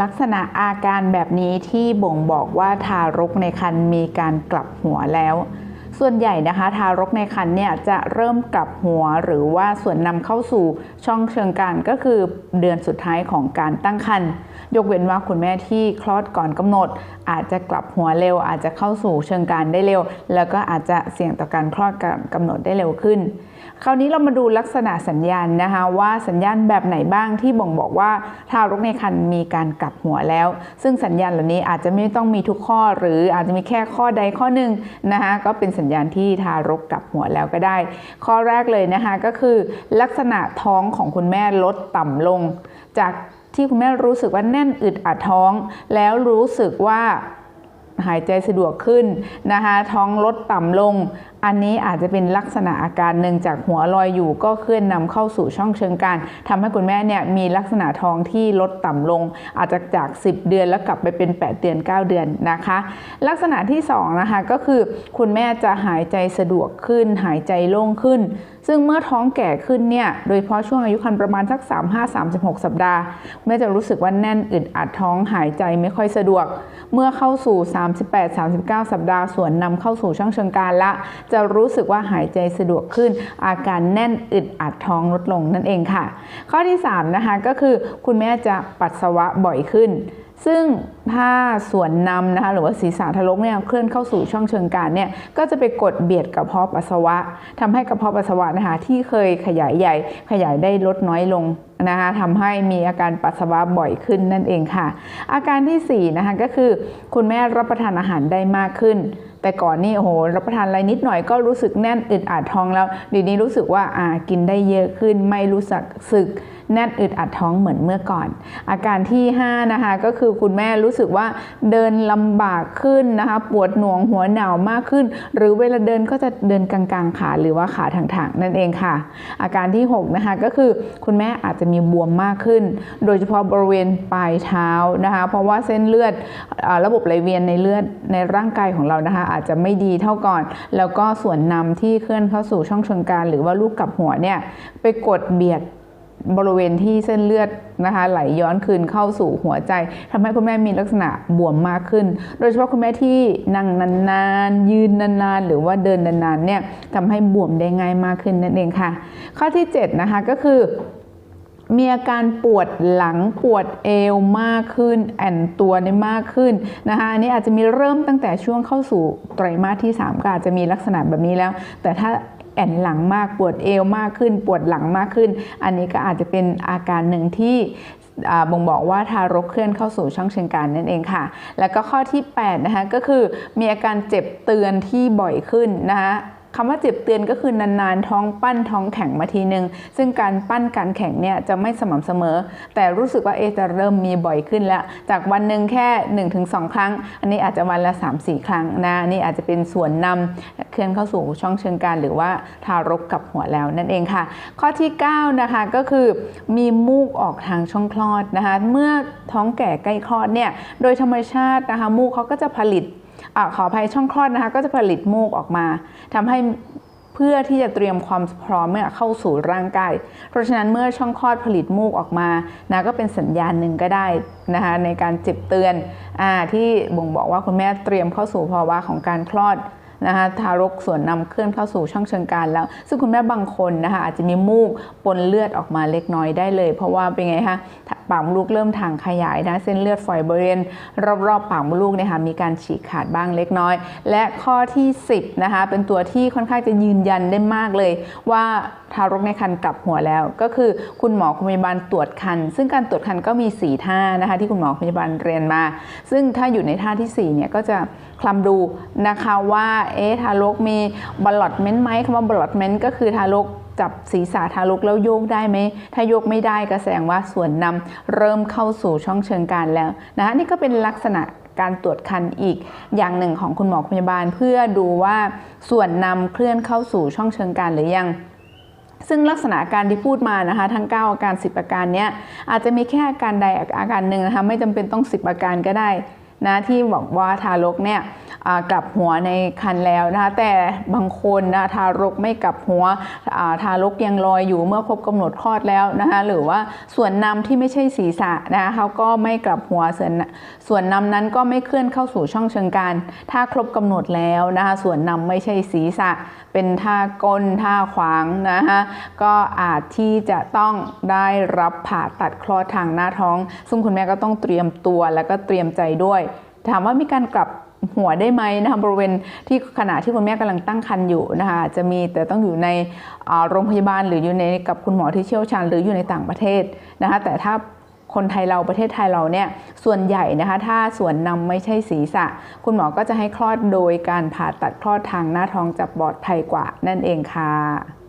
ลักษณะอาการแบบนี้ที่บ่งบอกว่าทารกในครรภ์มีการกลับหัวแล้ว ส่วนใหญ่นะคะ ทารกในครรภ์เนี่ยจะเริ่มกลับหัวหรือว่าส่วนนำเข้าสู่ช่องเชิงกรานก็คือเดือนสุดท้ายของการตั้งครรภ์ ยกเว้นว่าคุณแม่ที่คลอดก่อนกำหนด อาจจะกลับหัวเร็ว อาจจะเข้าสู่เชิงกานได้เร็ว แล้วก็อาจจะเสี่ยงต่อการคลอดก่อนกำหนดได้เร็วขึ้น คราวนี้เรามาดูลักษณะสัญญาณนะคะว่าสัญญาณแบบไหนบ้างที่บ่งบอกว่าทารกในครรภ์มีการกลับหัวแล้ว ซึ่งสัญญาณเหล่านี้อาจจะไม่ต้องมีทุกข้อ หรืออาจจะมีแค่ข้อใดข้อหนึ่งนะคะก็เป็นสัญญาณที่ทารกกลับหัวแล้วก็ได้ ข้อแรกเลยนะคะก็คือลักษณะท้องของคุณแม่ลดต่ำลงจาก ที่คุณแม่รู้สึกว่าแน่นอึดอัดท้อง แล้วรู้สึกว่าหายใจสะดวกขึ้นนะคะ ท้องลดต่ำลง อันนี้อาจจะเป็นลักษณะอาการหนึ่งจากหัวลอยอยู่ก็เคลื่อนนำเข้าสู่ช่องเชิงกรานทำให้คุณแม่เนี่ยมีลักษณะท้องที่ลดต่ำลง อาจจะจาก 10 เดือนแล้วกลับไปเป็น 8 เดือน 9 เดือนนะคะ ลักษณะที่2นะคะก็คือคุณแม่จะหายใจสะดวกขึ้น หายใจโล่งขึ้น ซึ่งเมื่อท้องแก่ขึ้นเนี่ยโดยเฉพาะช่วงอายุครรภ์ประมาณสัก 35-36 สัปดาห์แม่จะรู้สึกว่าแน่นอึดอัดท้องหายใจไม่ค่อยสะดวก เมื่อเข้าสู่ 38-39 สัปดาห์ส่วนนำเข้าสู่ช่องเชิงกรานละจะรู้สึกว่าหายใจสะดวกขึ้น อาการแน่นอึดอัดท้องลดลงนั่นเองค่ะ ข้อที่3นะคะก็คือคุณแม่จะปัสสาวะบ่อยขึ้น ซึ่งถ้าส่วนนำนะคะหรือว่าศีรษะทารกเนี่ยเคลื่อนเข้าสู่ช่องเชิงกรานเนี่ยก็จะไปกดเบียดกระเพาะปัสสาวะทำให้กระเพาะปัสสาวะนะคะที่เคยขยายใหญ่ขยายได้ลดน้อยลงนะคะทำให้มีอาการปัสสาวะบ่อยขึ้นนั่นเองค่ะ อาการที่4นะคะก็คือ คุณแม่รับประทานอาหารได้มากขึ้น แต่ก่อนนี่โอ้โหรับประทานอะไรนิดหน่อยก็รู้สึกแน่นอึดอัดท้องแล้วเดี๋ยวนี้รู้สึกว่าอ่ากินได้เยอะขึ้นไม่รู้สึกสึก แน่นอึดอัดท้องเหมือนเมื่อก่อน อาการที่ 5 นะคะ ก็คือคุณแม่รู้สึกว่าเดินลำบากขึ้นนะคะ ปวดหน่วงหัวหนาวมากขึ้น หรือเวลาเดินก็จะเดินกลางๆขาหรือว่าขาทางๆนั่นเองค่ะ อาการที่ 6 นะคะ ก็คือคุณแม่อาจจะมีบวมมากขึ้น โดยเฉพาะบริเวณปลายเท้านะคะ เพราะว่าเส้นเลือดอระบบไหลเวียนในเลือดในร่างกายของเรานะคะ อาจจะไม่ดีเท่าก่อน แล้วก็ส่วนนำที่เคลื่อนเข้าสู่ช่องเชิงกรานหรือว่าลูกกลับหัวเนี่ยไปกดเบียด บริเวณที่เส้นเลือดนะคะไหลย้อนคืนเข้าสู่หัวใจทำให้คุณแม่มีลักษณะบวมมากขึ้น โดยเฉพาะคุณแม่ที่นั่งนานๆ ยืนนานๆ หรือว่าเดินนานๆเนี่ยทำให้บวมได้ง่ายมากขึ้นนั่นเองค่ะ ข้อที่ 7 นะคะก็คือมีอาการปวดหลังปวดเอวมากขึ้น แอนตัวได้มากขึ้นนะคะอันนี้อาจจะมีเริ่มตั้งแต่ช่วงเข้าสู่ไตรมาสที่ 3 ก็อาจจะมีลักษณะแบบนี้แล้ว แต่ถ้า แอนหลังมากปวดเอวมากขึ้น ปวดหลังมากขึ้น อันนี้ก็อาจจะเป็นอาการหนึ่งที่บ่งบอกว่าทารกเคลื่อนเข้าสู่ช่องเชิงกรานนั่นเองค่ะ แล้วก็ข้อที่8นะคะก็คือมีอาการเจ็บเตือนที่บ่อยขึ้นนะคะ คำว่าเจ็บเตือนก็คือนานๆ ท้องปั้นท้องแข็งมาทีนึง ซึ่งการปั้นการแข็งเนี่ยจะไม่สม่ำเสมอ แต่รู้สึกว่าเอจะเริ่มมีบ่อยขึ้นแล้ว จากวันหนึ่งแค่ 1-2 ครั้ง อันนี้อาจจะวันละ 3-4 ครั้งนะนี่อาจจะเป็นส่วนนำเคลื่อนเข้าสู่ช่องเชิงกรานหรือว่าทารกกับหัวแล้วนั่นเองค่ะ ข้อที่ 9 นะคะก็คือมีมูกออกทางช่องคลอดนะคะเมื่อท้องแก่ใกล้คลอดเนี่ยโดยธรรมชาตินะคะมูกเขาก็จะผลิต อขออภัยช่องคลอดนะคะก็จะผลิตมูกออกมาทำให้เพื่อที่จะเตรียมความพร้อมเมื่อเข้าสู่ร่างกาย เพราะฉะนั้นเมื่อช่องคลอดผลิตมูกออกมานะก็เป็นสัญญาณหนึ่งก็ได้นะคะในการจิบเตือนอที่บ่งบอกว่าคุณแม่เตรียมเข้าสู่ภาวะของการคลอด นะคะทารกส่วนนำเคลื่อนเข้าสู่ช่องเชิงกรานแล้ว ซึ่งคุณแม่บางคนนะคะอาจจะมีมูกปนเลือดออกมาเล็กน้อยได้เลย เพราะว่าเป็นไงคะปากมดลูกเริ่มทางขยายนะเส้นเลือดฝอยบริเวณรอบๆปากมดลูกเนี่ยค่ะมีการฉีกขาดบ้างเล็กน้อย และข้อที่ 10นะคะเป็นตัวที่ค่อนข้างจะยืนยันได้มากเลย ว่าทารกในครรภ์กลับหัวแล้ว ก็คือคุณหมอคุณพยาบาลตรวจคัน ซึ่งการตรวจคันก็มี 4 ท่านะคะที่คุณหมอพยาบาลเรียนมา ซึ่งถ้าอยู่ในท่าที่4เนี่ยก็จะคลำดูนะคะว่าเอ๊ะทารกมีบอลลอดเมนต์ไหมคำว่าบอลลอดเมนต์ก็คือทารกจับศีรษะทารกแล้วโยกได้ไหม ถ้าโยกไม่ได้ก็แสดงว่าส่วนนำเริ่มเข้าสู่ช่องเชิงกรานแล้วนะคะนี่ก็เป็นลักษณะการตรวจคันอีกอย่างหนึ่งของคุณหมอพยาบาล เพื่อดูว่าส่วนนำเคลื่อนเข้าสู่ช่องเชิงกรานหรือยังซึ่งลักษณะการที่พูดมานะคะทั้ง 9 อาการ 10 อาการเนี้ยอาจจะมีแค่อาการใดอาการหนึ่งนะคะไม่จำเป็นต้อง 10 อาการก็ได้นะที่บอกว่าทารกเนี่ย กลับหัวในครรภ์แล้วนะคะแต่บางคนนะทารกไม่กลับหัวทารกยังลอยอยู่เมื่อครบกำหนดคลอดแล้วนะคะหรือว่าส่วนนำที่ไม่ใช่ศีรษะนะคะเขาก็ไม่กลับหัวส่วนส่วนนำนั้นก็ไม่เคลื่อนเข้าสู่ช่องเชิงกรานถ้าครบกำหนดแล้วนะคะส่วนนำไม่ใช่ศีรษะ เป็นท่าก้นท่าขวางนะคะก็อาจที่จะต้องได้รับผ่าตัดคลอดทางหน้าท้อง ซึ่งคุณแม่ก็ต้องเตรียมตัวแล้วก็เตรียมใจด้วย ถามว่ามีการกลับ หัวได้ไหมนะคะบริเวณที่ขณะที่คุณแม่กำลังตั้งครรภ์อยู่นะคะจะมีแต่ต้องอยู่ในโรงพยาบาลหรืออยู่ในกับคุณหมอที่เชี่ยวชาญหรืออยู่ในต่างประเทศนะคะแต่ถ้าคนไทยเราประเทศไทยเราเนี่ยส่วนใหญ่นะคะ ถ้าส่วนนำไม่ใช่ศีรษะ คุณหมอก็จะให้คลอดโดยการผ่าตัดคลอดทางหน้าท้องจะปลอดภัยกว่านั่นเองค่ะ